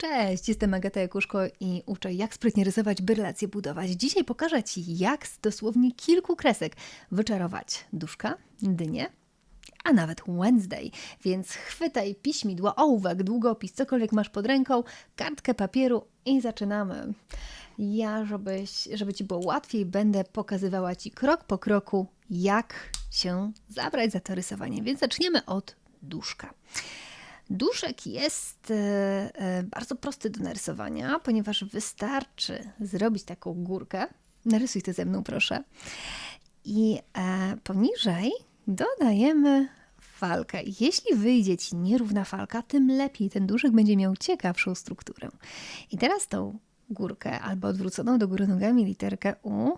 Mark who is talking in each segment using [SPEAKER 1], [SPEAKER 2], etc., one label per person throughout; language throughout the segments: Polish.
[SPEAKER 1] Cześć, jestem Agata Jakuszko i uczę jak sprytnie rysować, by relacje budować. Dzisiaj pokażę Ci, jak z dosłownie kilku kresek wyczarować duszka, dynię, a nawet Wednesday. Więc chwytaj piśmidło, ołówek, długopis, cokolwiek masz pod ręką, kartkę papieru i zaczynamy. Ja, żebyś, żeby Ci było łatwiej, będę pokazywała Ci krok po kroku, jak się zabrać za to rysowanie. Więc zaczniemy od duszka. Duszek jest e, e, bardzo prosty do narysowania, ponieważ wystarczy zrobić taką górkę. Narysuj to ze mną, proszę. I e, poniżej dodajemy falkę. Jeśli wyjdzie Ci nierówna falka, tym lepiej. Ten duszek będzie miał ciekawszą strukturę. I teraz tą górkę albo odwróconą do góry nogami literkę U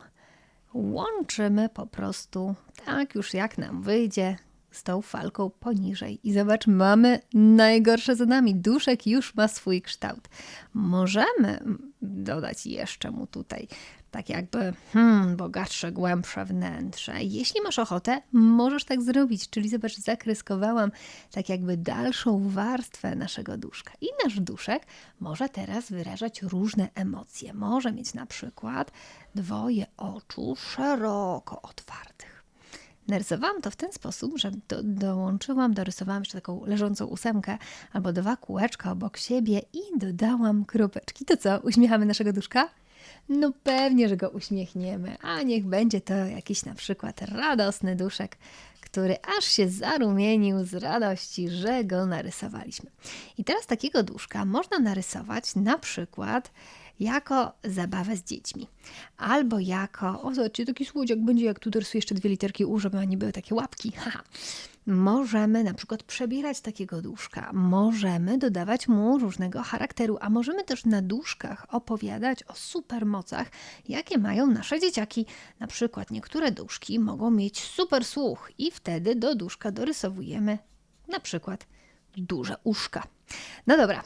[SPEAKER 1] łączymy po prostu tak już jak nam wyjdzie z tą falką poniżej. I zobacz, mamy najgorsze za nami. Duszek już ma swój kształt. Możemy dodać jeszcze mu tutaj tak jakby hmm, bogatsze, głębsze wnętrze. Jeśli masz ochotę, możesz tak zrobić. Czyli zobacz, zakreskowałam tak jakby dalszą warstwę naszego duszka. I nasz duszek może teraz wyrażać różne emocje. Może mieć na przykład dwoje oczu szeroko otwartych Narysowałam to w ten sposób, że do, dołączyłam, dorysowałam jeszcze taką leżącą ósemkę albo dwa kółeczka obok siebie i dodałam kropeczki. To co, uśmiechamy naszego duszka? No pewnie, że go uśmiechniemy, a niech będzie to jakiś na przykład radosny duszek, który aż się zarumienił z radości, że go narysowaliśmy. I teraz takiego duszka można narysować na przykład jako zabawę z dziećmi. Albo jako, o zobaczcie, taki słodziak będzie, jak tu rysuję jeszcze dwie literki U, żeby ani były takie łapki. Możemy na przykład przebierać takiego duszka, możemy dodawać mu różnego charakteru, a możemy też na duszkach opowiadać o supermocach, jakie mają nasze dzieciaki. Na przykład niektóre duszki mogą mieć super słuch i wtedy do duszka dorysowujemy na przykład duże uszka. No dobra,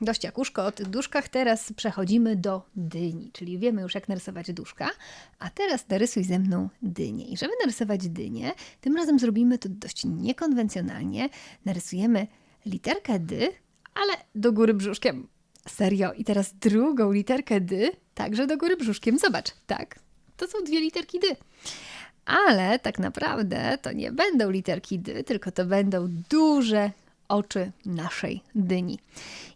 [SPEAKER 1] dość jak uszko o tych duszkach, teraz przechodzimy do dyni, czyli wiemy już jak narysować duszka, a teraz narysuj ze mną dynię. I żeby narysować dynię, tym razem zrobimy to dość niekonwencjonalnie. Narysujemy literkę dy, ale do góry brzuszkiem. Serio. I teraz drugą literkę dy, także do góry brzuszkiem. Zobacz, tak, to są dwie literki dy. Ale tak naprawdę to nie będą literki dy, tylko to będą duże oczy naszej dyni.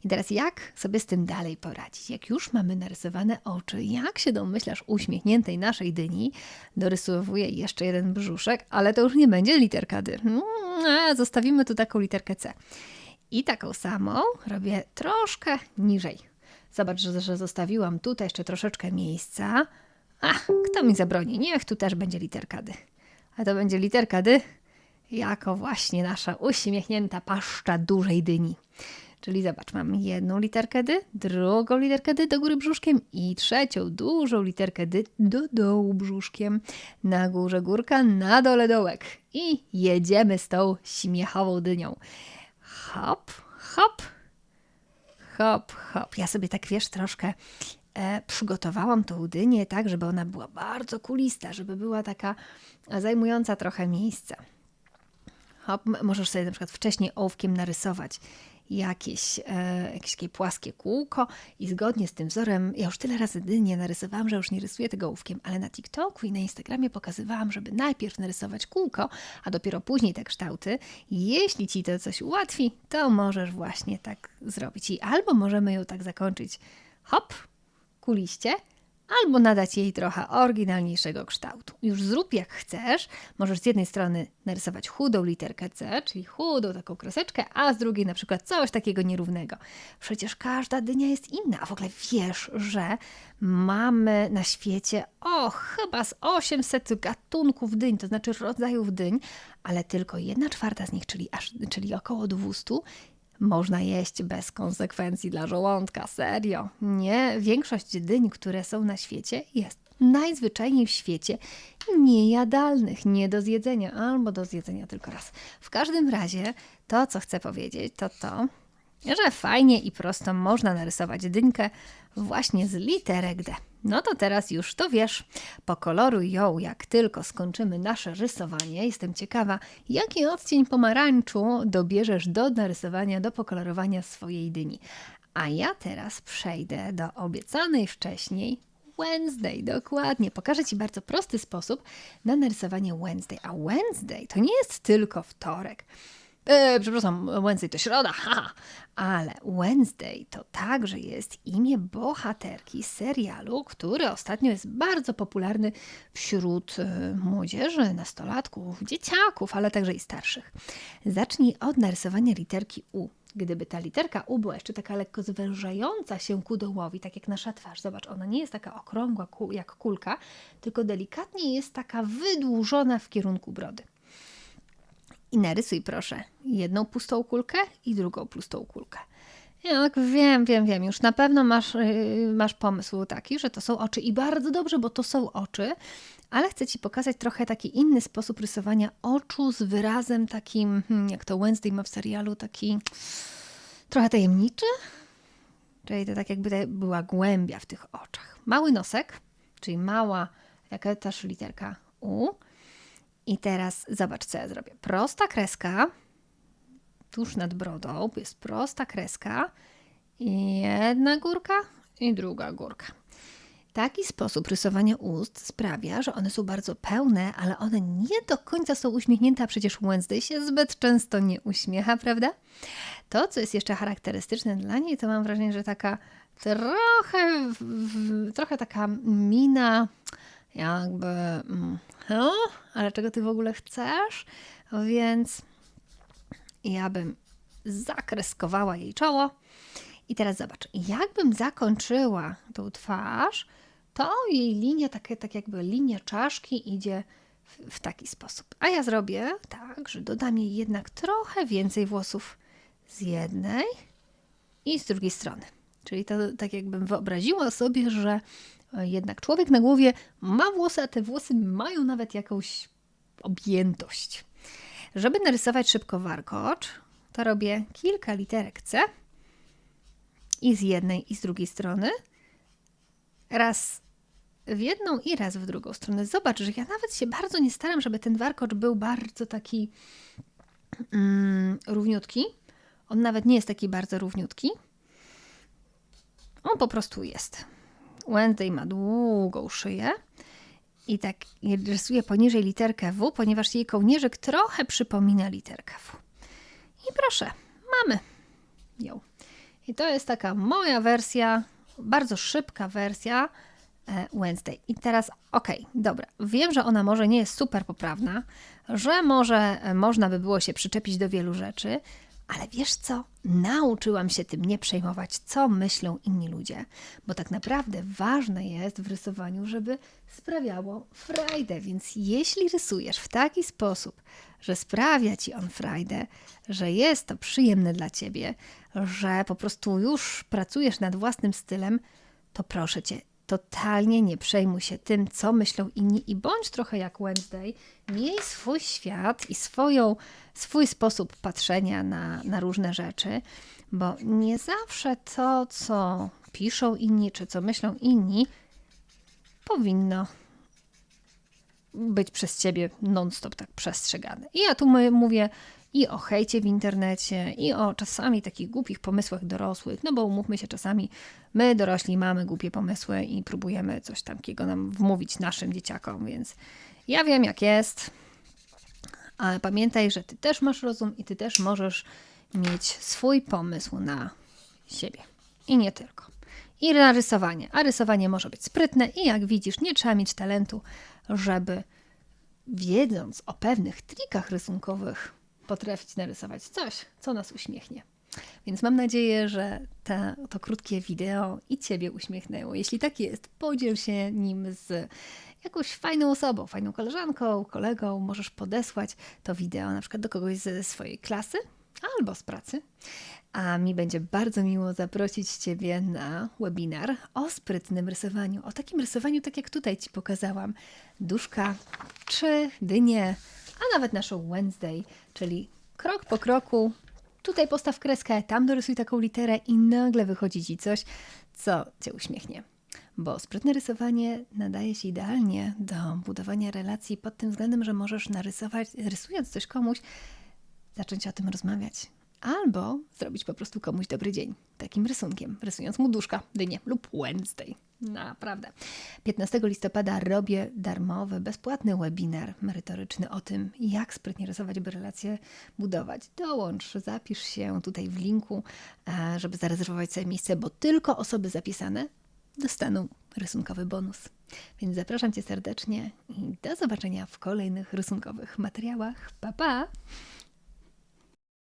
[SPEAKER 1] I teraz jak sobie z tym dalej poradzić? Jak już mamy narysowane oczy, jak się domyślasz uśmiechniętej naszej dyni, dorysowuję jeszcze jeden brzuszek, ale to już nie będzie literka D. Mm, zostawimy tu taką literkę C. I taką samą robię troszkę niżej. Zobacz, że, zostawiłam tutaj jeszcze troszeczkę miejsca. Ach, kto mi zabroni? Niech tu też będzie literka D. A to będzie literka D jako właśnie nasza uśmiechnięta paszcza dużej dyni. Czyli zobacz, mam jedną literkę D, drugą literkę D do góry brzuszkiem i trzecią dużą literkę D do dołu brzuszkiem. Na górze górka, na dole dołek. I jedziemy z tą śmiechową dynią. Hop, hop, hop, hop. Ja sobie tak wiesz, troszkę e, przygotowałam tą dynię tak, żeby ona była bardzo kulista, żeby była taka zajmująca trochę miejsca. Hop, możesz sobie na przykład wcześniej ołówkiem narysować jakieś, e, jakieś takie płaskie kółko i zgodnie z tym wzorem, ja już tyle razy dynie narysowałam, że już nie rysuję tego ołówkiem, ale na TikToku i na Instagramie pokazywałam, żeby najpierw narysować kółko, a dopiero później te kształty. Jeśli Ci to coś ułatwi, to możesz właśnie tak zrobić. I albo możemy ją tak zakończyć hop, kuliście, albo nadać jej trochę oryginalniejszego kształtu. Już zrób jak chcesz. Możesz z jednej strony narysować chudą literkę C, czyli chudą taką kreseczkę, a z drugiej na przykład coś takiego nierównego. Przecież każda dynia jest inna, a w ogóle wiesz, że mamy na świecie o chyba z 800 gatunków dyń, to znaczy rodzajów dyń, ale tylko jedna czwarta z nich, czyli, aż, czyli około 200 można jeść bez konsekwencji dla żołądka. Serio. Nie, większość dyń, które są na świecie, jest najzwyczajniej w świecie niejadalnych, nie do zjedzenia albo do zjedzenia tylko raz. W każdym razie to, co chcę powiedzieć, to to, że fajnie i prosto można narysować dynkę właśnie z literek D. No to teraz już to wiesz. Pokoloruj ją, jak tylko skończymy nasze rysowanie. Jestem ciekawa, jaki odcień pomarańczu dobierzesz do narysowania, do pokolorowania swojej dyni. A ja teraz przejdę do obiecanej wcześniej Wednesday, dokładnie. Pokażę Ci bardzo prosty sposób na narysowanie Wednesday. A Wednesday to nie jest tylko wtorek. E, przepraszam, Wednesday to środa, haha. Ale Wednesday to także jest imię bohaterki serialu, który ostatnio jest bardzo popularny wśród e, młodzieży, nastolatków, dzieciaków, ale także i starszych. Zacznij od narysowania literki U. Gdyby ta literka U była jeszcze taka lekko zwężająca się ku dołowi, tak jak nasza twarz, zobacz, ona nie jest taka okrągła jak kulka, tylko delikatnie jest taka wydłużona w kierunku brody. I narysuj proszę jedną pustą kulkę i drugą pustą kulkę. Ja tak wiem, wiem, wiem, już na pewno masz, yy, masz pomysł taki, że to są oczy i bardzo dobrze, bo to są oczy, ale chcę Ci pokazać trochę taki inny sposób rysowania oczu z wyrazem takim, hmm, jak to Wednesday ma w serialu, taki trochę tajemniczy, czyli to tak jakby była głębia w tych oczach. Mały nosek, czyli mała, jaka też literka U. I teraz zobacz, co ja zrobię. Prosta kreska, tuż nad brodą, jest prosta kreska, jedna górka i druga górka. Taki sposób rysowania ust sprawia, że one są bardzo pełne, ale one nie do końca są uśmiechnięte, a przecież Wednesday się zbyt często nie uśmiecha, prawda? To, co jest jeszcze charakterystyczne dla niej, to mam wrażenie, że taka trochę, trochę taka mina, jakby, no, ale czego ty w ogóle chcesz? Więc ja bym zakreskowała jej czoło. I teraz zobacz, jakbym zakończyła tą twarz, to jej linia, takie, tak jakby linia czaszki idzie w, w taki sposób. A ja zrobię tak, że dodam jej jednak trochę więcej włosów z jednej i z drugiej strony. Czyli to tak jakbym wyobraziła sobie, że jednak człowiek na głowie ma włosy, a te włosy mają nawet jakąś objętość. Żeby narysować szybko warkocz, to robię kilka literek C i z jednej i z drugiej strony. Raz w jedną i raz w drugą stronę. Zobacz, że ja nawet się bardzo nie staram, żeby ten warkocz był bardzo taki mm, równiutki. On nawet nie jest taki bardzo równiutki. On po prostu jest. Wednesday ma długą szyję i tak rysuję poniżej literkę W, ponieważ jej kołnierzyk trochę przypomina literkę W. I proszę, mamy ją. I to jest taka moja wersja, bardzo szybka wersja e, Wednesday. I teraz, ok, dobra, wiem, że ona może nie jest super poprawna, że może e, można by było się przyczepić do wielu rzeczy, ale wiesz co? Nauczyłam się tym nie przejmować, co myślą inni ludzie, bo tak naprawdę ważne jest w rysowaniu, żeby sprawiało frajdę. Więc jeśli rysujesz w taki sposób, że sprawia ci on frajdę, że jest to przyjemne dla ciebie, że po prostu już pracujesz nad własnym stylem, to proszę cię, totalnie nie przejmuj się tym, co myślą inni i bądź trochę jak Wednesday. Miej swój świat i swoją, swój sposób patrzenia na, na różne rzeczy, bo nie zawsze to, co piszą inni, czy co myślą inni, powinno być przez ciebie non-stop tak przestrzegane. I ja tu mówię i o hejcie w internecie, i o czasami takich głupich pomysłach dorosłych, no bo umówmy się, czasami my dorośli mamy głupie pomysły i próbujemy coś takiego nam wmówić naszym dzieciakom, więc ja wiem jak jest, ale pamiętaj, że ty też masz rozum i ty też możesz mieć swój pomysł na siebie. I nie tylko. I na rysowanie. A rysowanie może być sprytne i jak widzisz, nie trzeba mieć talentu, żeby wiedząc o pewnych trikach rysunkowych, potrafić narysować coś, co nas uśmiechnie. Więc mam nadzieję, że to krótkie wideo i Ciebie uśmiechnęło. Jeśli tak jest, podziel się nim z jakąś fajną osobą, fajną koleżanką, kolegą. Możesz podesłać to wideo na przykład do kogoś ze swojej klasy albo z pracy. A mi będzie bardzo miło zaprosić Ciebie na webinar o sprytnym rysowaniu. O takim rysowaniu, tak jak tutaj Ci pokazałam. Duszka czy dynie, a nawet naszą Wednesday, czyli krok po kroku. Tutaj postaw kreskę, tam dorysuj taką literę i nagle wychodzi Ci coś, co Cię uśmiechnie. Bo sprytne rysowanie nadaje się idealnie do budowania relacji pod tym względem, że możesz narysować, rysując coś komuś, zacząć o tym rozmawiać albo zrobić po prostu komuś dobry dzień takim rysunkiem, rysując mu duszka, dynię lub Wednesday. Naprawdę. 15 listopada robię darmowy, bezpłatny webinar merytoryczny o tym, jak sprytnie rysować, by relacje budować. Dołącz, zapisz się tutaj w linku, e, żeby zarezerwować sobie miejsce, bo tylko osoby zapisane dostaną rysunkowy bonus. Więc zapraszam Cię serdecznie i do zobaczenia w kolejnych rysunkowych materiałach. Pa, pa!